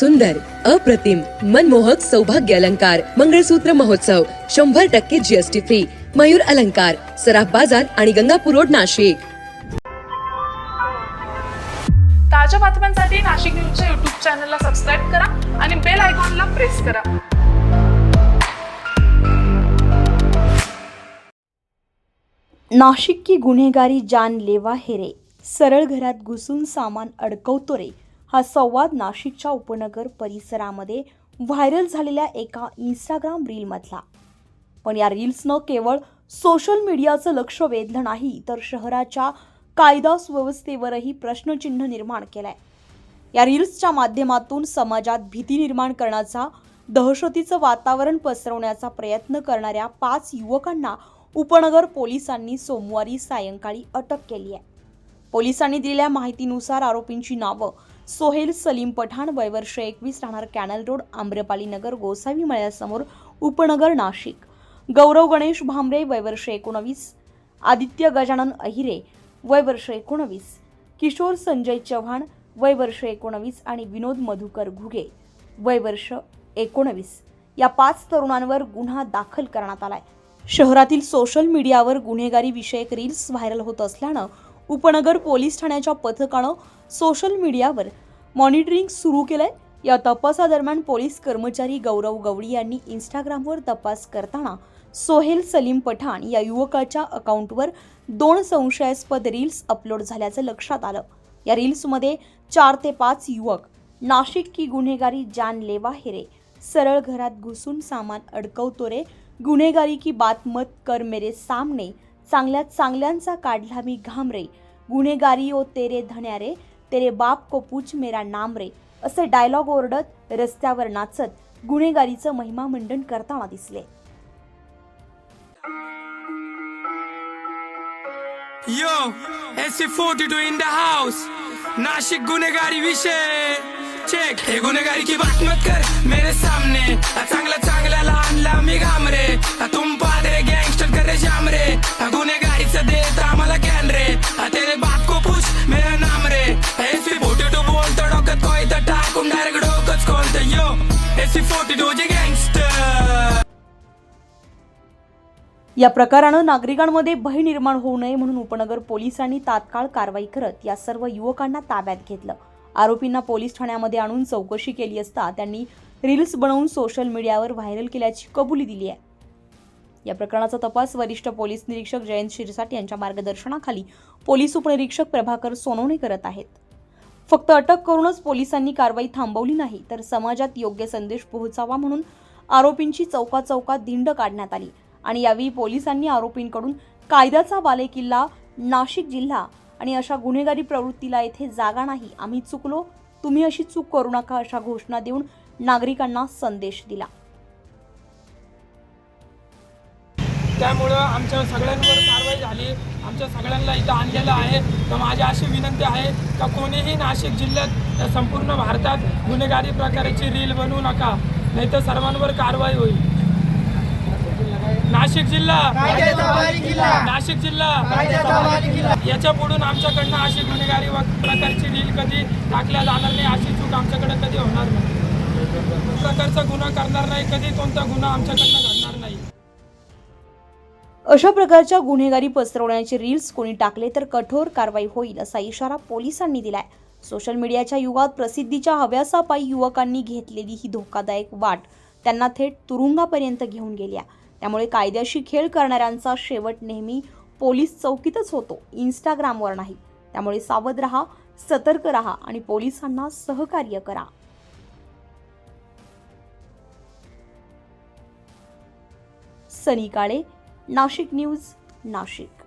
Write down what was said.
सुंदर अप्रतिम मनमोहक सौभाग्य अलंकार मंगळसूत्र महोत्सव शंभर टक्के जीएसटी फ्री मयूर अलंकार सराफ बाजार आणि गंगापूर रोड नाशिक. ताज्या बातम्यांसाठी नाशिक न्यूजच्या युट्यूब चॅनलला सबस्क्राईब करा आणि बेल आयकॉनला प्रेस करा. नाशिक की गुन्हेगारी जान लेवा हेरे. सरळ घरात घुसून सामान अडकवतो रे. हा संवाद नाशिकच्या उपनगर परिसरामध्ये व्हायरल झालेल्या एका इंस्टाग्राम रीलमधला. पण या रील्सनं केवळ सोशल मीडियाचं लक्ष वेधलं नाही तर शहराच्या कायदा सुव्यवस्थेवरही प्रश्नचिन्ह निर्माण केलंय. या रील्सच्या माध्यमातून समाजात भीती निर्माण करण्याचा दहशतीचं वातावरण पसरवण्याचा प्रयत्न करणाऱ्या पाच युवकांना उपनगर पोलिसांनी सोमवारी सायंकाळी अटक केली आहे. पोलिसांनी दिलेल्या माहितीनुसार आरोपींची नावं सोहेल सलीम पठाण वयवर्ष एकवीस राहणार कॅनल रोड आम्रपाली नगर गोसावी मळ्यासमोर उपनगर नाशिक. गौरव गणेश भांबरे वयवर्ष एकोणवीस आदित्य गजानन अहिरे वयवर्ष एकोणवीस किशोर संजय चव्हाण वयवर्ष एकोणवीस आणि विनोद मधुकर घुगे वयवर्ष एकोणवीस. या पाच तरुणांवर गुन्हा दाखल करण्यात आलाय. शहरातील सोशल मीडियावर गुन्हेगारी विषयक रील्स व्हायरल होत असल्यानं उपनगर पोलीस ठाण्याच्या पथकानं सोशल मीडियावर मॉनिटरिंग सुरू केलंय. या तपासादरम्यान पोलीस कर्मचारी गौरव गवळी यांनी इंस्टाग्रामवर तपास करताना सोहेल सलीम पठाण या युवकाच्या अकाउंटवर दोन संशयास्पद रील्स अपलोड झाल्याचं लक्षात आलं. या रील्समध्ये चार ते पाच युवक नाशिक की गुन्हेगारी जान लेवा हेरे सरळ घरात घुसून सामान अडकवतो रे गुन्हेगारी की बात मत कर मेरे सामने चांगल्यात चांगल्यांचा काढला मी घाम रे गुन्हेगारी ओ तेरे धण्यारे तेरे बाप को पूछ मेरा नाम रे असे डायलॉग ओरडत रस्त्यावर नाचत गुन्हेगारीचं महिमा मंडन करताना दिसले. Yo, SC42 in the house. Nashik गुन्हेगारी विषय. चेक हे गुन्हेगारी की बात मत कर. मेरे सामने. आ चांगला चांगल्याला आणला मी घामरे. तुम पादरे करे जाम रे आ गुन्हेगारीचं देत आम्हाला कॅन रे तेरे बाप को पूछ मेरा नाम रे. एसपी फोर्टी टू बोलतो डोकत कोय तर टाकून डायरेक्ट डोकंच खोलतं. यो एसपी फोर्टी टू जे गँगस्टर या प्रकारानं नागरिकांमध्ये भय निर्माण होऊ नये म्हणून उपनगर पोलिसांनी तात्काळ कारवाई करत या सर्व युवकांना ताब्यात घेतलं. आरोपींना पोलीस ठाण्यामध्ये आणून चौकशी केली असता त्यांनी रील्स बनवून सोशल मीडियावर व्हायरल केल्याची कबुली दिली आहे. या प्रकरणाचा तपास वरिष्ठ पोलीस निरीक्षक जयंत शिरसाट यांच्या मार्गदर्शनाखाली पोलीस उपनिरीक्षक प्रभाकर सोनवणे करत आहेत. फक्त अटक करूनच पोलिसांनी कारवाई थांबवली नाही तर समाजात योग्य संदेश पोहोचावा म्हणून आरोपींची चौका चौकात धिंड काढण्यात आली आणि यावेळी पोलिसांनी आरोपींकडून कायद्याचा बालेकिल्ला नाशिक जिल्हा आणि अशा गुन्हेगारी प्रवृत्तीला येथे जागा नाही आम्ही चुकलो तुम्ही अशी चूक करू नका अशा घोषणा देऊन नागरिकांना संदेश दिला. त्यामुळं आमच्या सगळ्यांवर कारवाई झाली. आमच्या सगळ्यांना इथं आणलेलं आहे. तर माझी अशी विनंती आहे का कोणीही नाशिक जिल्ह्यात संपूर्ण भारतात गुन्हेगारी प्रकाराची रील बनवू नका. नाहीतर सर्वांवर कारवाई होईल. नाशिक जिल्हा. नाशिक जिल्हा. याच्या पुढून आमच्याकडनं अशी गुन्हेगारी व प्रकारची रील कधी टाकल्या जाणार नाही अशी चूक आमच्याकडे कधी होणार नाही. प्रकारचा गुन्हा करणार नाही. कधी कोणता गुन्हा आमच्याकडनं नाही अशा प्रकारच्या गुन्हेगारी पसरवण्याचे रील्स कोणी टाकले तर कठोर कारवाई होईल असा इशारा पोलिसांनी दिलाय. सोशल मीडियाच्या युगात प्रसिद्धीच्या हव्यासापायी युवकांनी घेतलेली ही धोकादायक वाट त्यांना थेट तुरुंगापर्यंत घेऊन गेल्या. त्यामुळे कायद्याशी खेळ करणाऱ्यांचा शेवट नेहमी पोलीस चौकीतच होतो इंस्टाग्रामवर नाही. त्यामुळे सावध रहा सतर्क रहा आणि पोलिसांना सहकार्य करा. सनी काळे नाशिक न्यूज नाशिक.